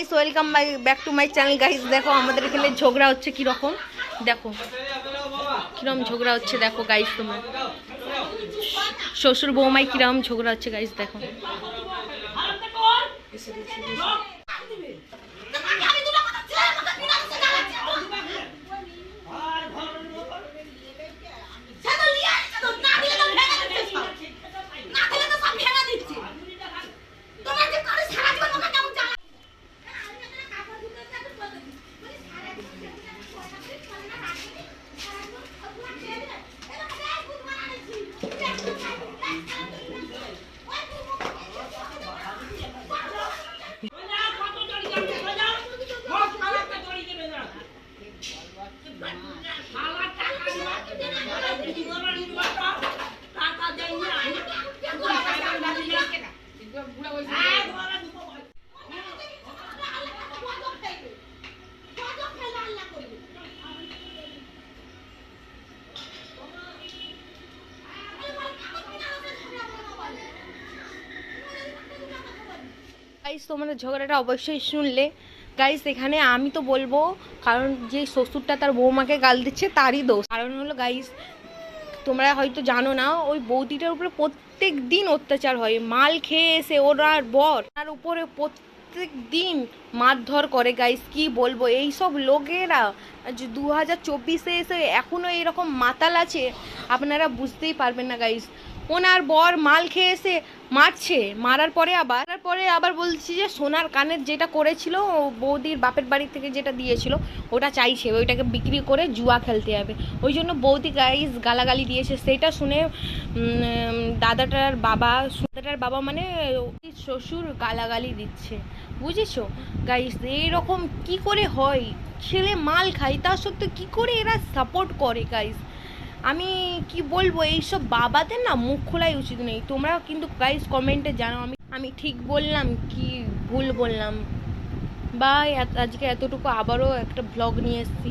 Guys welcome my back to my channel guys দেখো, আমাদের এখানে ঝগড়া হচ্ছে কি রকম দেখো। কিরম ঝগড়া হচ্ছে, দেখো গাইস তোমরা। শ্বশুর বৌমাই কিরম ঝগড়া হচ্ছে গাইস দেখো। গাইস তোমাদের ঝগড়াটা অবশ্যই শুনলে। গাইস এখানে আমি তো বলব, কারণ যে শ্বশুরটা তার বৌমাকে গাল দিচ্ছে, তারই দোষ। কারণ হলো গাইস তোমরা হয়তো জানো না, ওই বৌদিটার উপরে প্রত্যেক দিন অত্যাচার হয়। মাল খেয়ে এসে ওনার বর, তার উপরে প্রত্যেক দিন মারধর করে গাইস কি বলব? এই সব লোকেরা, যে দু হাজার চব্বিশে এসে এখনও এরকম মাতাল আছে, আপনারা বুঝতেই পারবেন না গাইস ওনার বর মাল খেয়ে এসে মারছে, মারার পরে আবার পরে আবার বলছি যে সোনার কানের যেটা করেছিল বৌদির বাপের বাড়ি থেকে যেটা দিয়েছিল, ওটা চাইছে, ওইটাকে বিক্রি করে জুয়া খেলতে যাবে ওই জন্য বৌদি গাইস গালাগালি দিয়েছে, সেটা শুনে দাদাটার বাবা দাদাটার বাবা মানে শ্বশুর গালাগালি দিচ্ছে। বুঝেছ? গাইস এইরকম কি করে হয়? ছেলে মাল খায়, তা সত্ত্বেও কী করে এরা সাপোর্ট করে গাইস আমি কি বলব, এইসব বাবাদের না মুখ খোলাই উচিত নেই। তোমরা কিন্তু গাইস কমেন্টে জানো, আমি আমি ঠিক বললাম কি ভুল বললাম। বা আজকে এতটুকু আবারও একটা ব্লগ নিয়ে এসেছি।